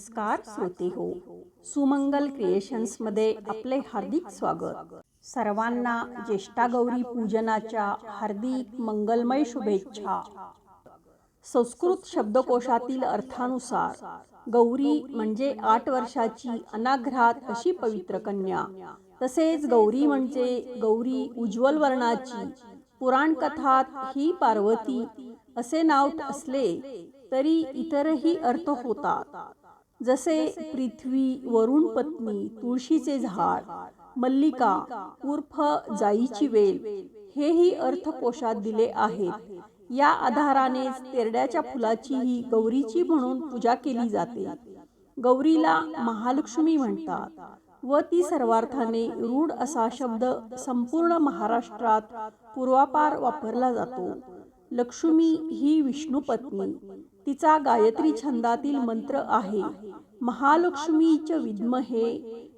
नमस्कार श्रोते हो. सुमंगल क्रिएशन्समध्ये आपले हार्दिक स्वागत. सर्वांना ज्येष्ठा गौरी पूजनाच्या हार्दिक मंगलमय शुभेच्छा. संस्कृत शब्दकोशातील अर्थानुसार गौरी म्हणजे आठ वर्षाची अनाघ्रात अशी पवित्र कन्या. तसेच गौरी म्हणजे गौरी उज्ज्वल वर्णाची पुराण कथात ही पार्वती असे नाव असले तरी इतरही अर्थ होतात. जसे पृथ्वी वरुण पत्नी तुळशीचे झाड मल्लिका उर्फ जाईची वेल हेही अर्थ कोशात दिले आहेत. या आधारानेच तेरड्याच्या फुलाचीही गौरीची म्हणून पूजा केली जाते. गौरीला महालक्ष्मी म्हणतात व ती सर्वार्थाने रूढ असा शब्द संपूर्ण महाराष्ट्रात पूर्वापार वापरला जातो. लक्ष्मी ही विष्णू पत्नी तिचा गायत्री छंदातील मंत्र आहे महालक्ष्मीच विद्महे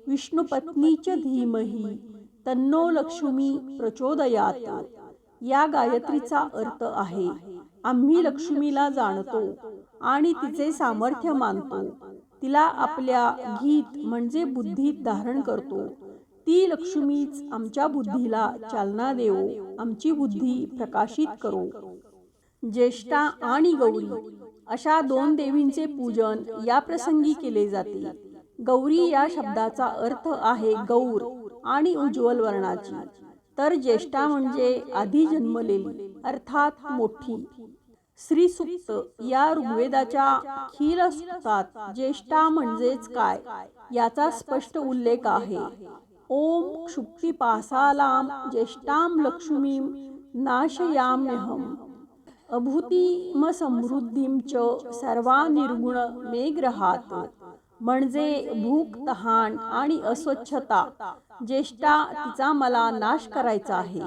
विष्णुपत्नीच धीमही तन्नो लक्ष्मी प्रचोदयात. या गायत्रीचा अर्थ आहे आम्ही लक्ष्मीला जाणतो आणि तिचे सामर्थ्य मानतो. तिला आपल्या गीत म्हणजे बुद्धीत धारण करतो. ती लक्ष्मीच आमच्या बुद्धीला चालना देवो आमची बुद्धी प्रकाशित करो. ज्येष्ठा आणि गौरी अशा दोन देवींचे पूजन या प्रसंगी केले जाते. गौरी या शब्दाचा अर्थ आहे गौर आणि उज्ज्वल वर्णाची. तर ज्येष्ठा म्हणजे आधी जन्मलेली अर्थात मोठी. श्री सुक्त या ऋग्वेदाच्या खील सुक्तात ज्येष्ठा म्हणजेच काय याचा स्पष्ट उल्लेख आहे. ओम क्षुप्तिपासालाम ज्येष्ठाम लक्ष्मीम नाशयाम्यहम. अभूतिम समृद्धीम च सर्वा निर्गुण मेघ्रहात म्हणजे भूक तहान आणि अस्वच्छता. ज्येष्ठा तिचा मला नाश करायचा आहे.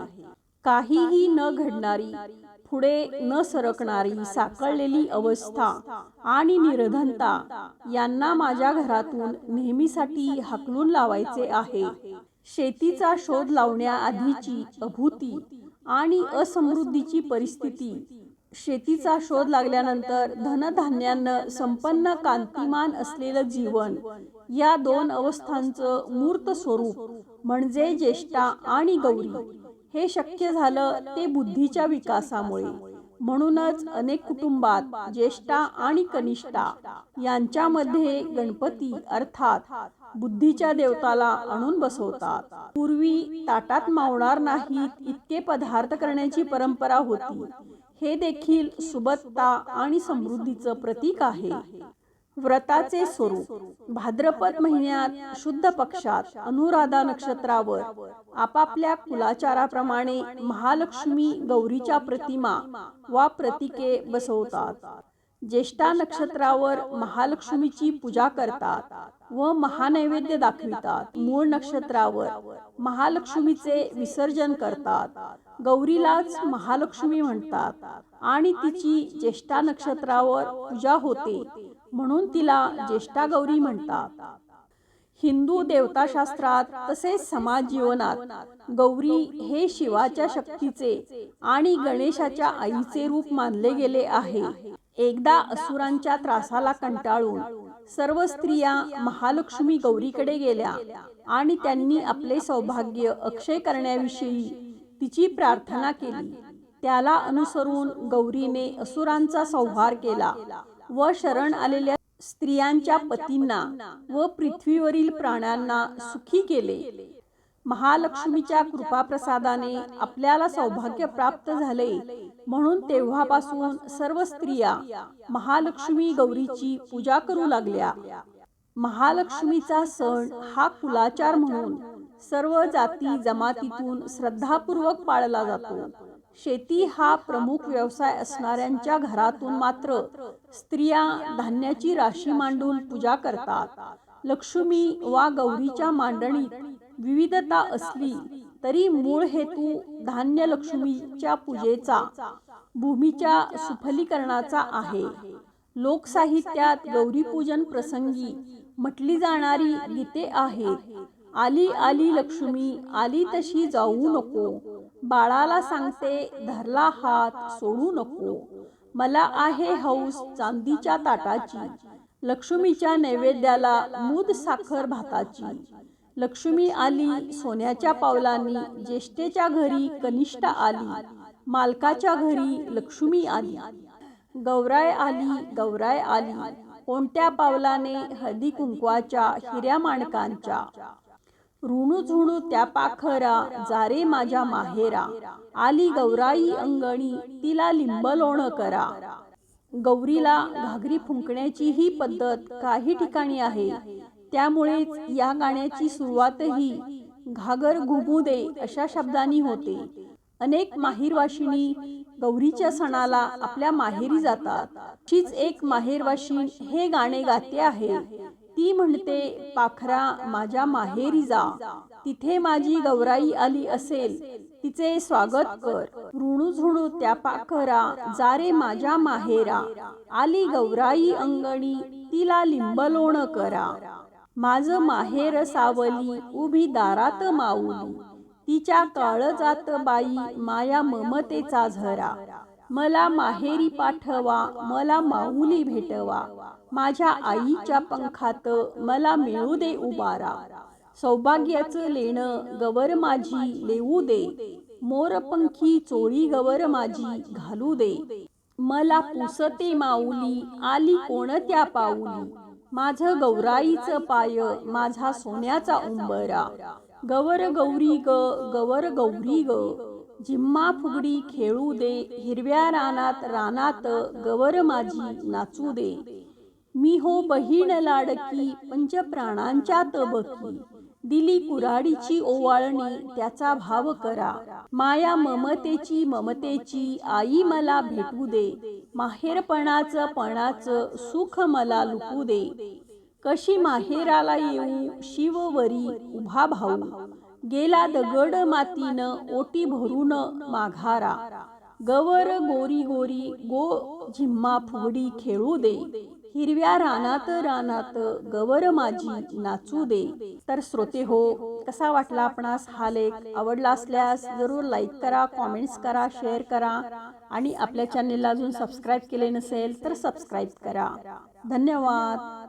काहीही न घडणारी पुढे न सरकणारी साकळलेली अवस्था आणि निर्धनता यांना माझ्या घरातून नेहमीसाठी हाकलून लावायचे आहे. शेतीचा शोध लावण्याआधीची अभूती आणि असमृद्धीची परिस्थिती शेतीचा शोध लागल्यानंतर धनधान्यानं संपन्न कांतिमान असलेलं जीवन या दोन अवस्थांचं मूर्त स्वरूप म्हणजे ज्येष्ठा आणि गौरी हे शक्य झालं ते बुद्धीच्या विकासामुळे. म्हणूनच अनेक कुटुंबात ज्येष्ठा आणि कनिष्ठा यांच्यामध्ये गणपती अर्थात बुद्धीच्या देवताला आणून बसवतात. पूर्वी ताटात मावणार नाहीत इतके पदार्थ करण्याची परंपरा होती. हे देखील सुबत्ता आणि समृद्धीचं प्रतीक आहे. व्रताचे स्वरूप भाद्रपद महिन्यात शुद्ध पक्षात अनुराधा नक्षत्रावर आपापल्या कुलाचाराप्रमाणे महालक्ष्मी गौरीच्या प्रतिमा वा प्रतीके बसवतात. ज्येष्ठा नक्षत्रावर महालक्ष्मीची पूजा करतात व महानैवेद्य दाखवितात. मूळ नक्षत्रावर महालक्ष्मीचे विसर्जन करतात. गौरीलाच महालक्ष्मी म्हणतात आणि तिची ज्येष्ठा नक्षत्रावर पूजा होते. म्हणून तिला ज्येष्ठा गौरी म्हणतात. हिंदू देवताशास्त्रात तसेच समाज जीवनात गौरी हे शिवाच्या शक्तीचे आणि गणेशाच्या आईचे रूप मानले गेले आहे. एकदा असुरांच्या त्रासाला कंटाळून सर्व स्त्रिया महालक्ष्मी गौरीकडे गेल्या आणि त्यांनी आपले सौभाग्य अक्षय करण्याविषयी तिची प्रार्थना केली. त्याला अनुसरून गौरीने असुरांचा संहार केला व शरण आलेल्या स्त्रियांच्या पतींना व पृथ्वीवरील प्राण्यांना सुखी केले. महालक्ष्मीच्या कृपाप्रसादाने आपल्याला सौभाग्य प्राप्त झाले. म्हणून तेव्हापासून सर्व स्त्रिया महालक्ष्मी गौरीची पूजा करू लागल्या. महालक्ष्मीचा सण हा कुलाचार म्हणून सर्व जाती जमातीतून श्रद्धापूर्वक पाळला जातो. शेती हा प्रमुख व्यवसाय असणाऱ्यांच्या घरातून मात्र स्त्रिया धान्याची राशी मांडून पूजा करतात. लक्ष्मी वा गौरीच्या मांडणीत विविधता असली तरी मूळ हेतू धान्य लक्ष्मीच्या पूजेचा भूमीच्या सुफलीकरणाचा आहे. लोकसाहित्यात गौरीपूजन प्रसंगी म्हटली जाणारी गीते आहेत आली आली लक्ष्मी आली तशी जाऊ नको बाळाला सांगते धरला हात सोडू नको मला आहे हौस चांदीच्या ताटाची लक्ष्मीच्या नैवेद्याला मूद साखर भाताची. लक्ष्मी आली सोन्याच्या पावलांनी ज्येष्ठेच्या घरी कनिष्ठ आली मालकाच्या घरी लक्ष्मी आली. गौराय आली गौराय आली कोणत्या पावलाने हळदी कुंकवाच्या हिऱ्या माणकांच्या. रुणू झुणू त्या पाखरा जारे माझ्या माहेरा. आली गौराई अंगणी तिला लिंबलोण करा. गौरीला घागरी फुंकण्याची ही पद्धत काही ठिकाणी आहे. त्यामुळेच या गाण्याची सुरुवातही घागर घुमू दे अशा शब्दांनी होते. अनेक माहेरवाशिणी गौरीच्या सणाला आपल्या माहेरी जातात. अशीच एक माहेरवाशीण हे गाणे गाते आहे. ती म्हणते पाखरा माझ्या माहेरी जा. तिथे माझी गौराई आली असेल. तिचे स्वागत कर. ऋणू झुणू त्या पाखरा. जारे माझ्या माहेरा. आली गौराई अंगणी. तिला लिंबलोण करा. माझ माहेर सावली. उभी दारात माऊली. तिच्या काळजात बाई. माया ममतेचा झरा. मला माहेरी पाठवा मला माऊली भेटवा माझ्या आईच्या पंखात मला मिळू दे उबारा. सौभाग्याचं लेणं गवर माझी लेऊ दे. मोरपंखी चोळी गवर माझी घालू दे. मला पुसते माऊली आली कोणत्या पाऊली? माझ गौराईचं पाय माझा सोन्याचा उंबरा. गवर गौरी ग गवर गौरी ग. जिम्मा फुगडी खेळू दे हिरव्या रानात रानात गवर माझी नाचू दे. मी हो बहीण लाडकी पंचप्राणांच्या तबकी दिली कुराडीची ओवाळणी त्याचा भाव करा. माया ममतेची ममतेची आई मला भेटू दे. माहेरपणाचं पणाचं सुख मला लुकू दे. कशी माहेराला येऊ शिववरी उभा भाऊ. गेला दगड मातीनं ओटी भरून माघारा. गवर गोरी गोरी गो झिम्मा फुगडी खेळू दे. हिरव्या रानात रानात गवर माझी नाचू दे. तर श्रोते हो कसा वाटला आपणास हा लेख? आवडला असल्यास जरूर लाईक करा कॉमेंट्स करा शेअर करा. आणि आपल्या चॅनेलला अजून सबस्क्राईब केले नसेल तर सबस्क्राईब करा. धन्यवाद.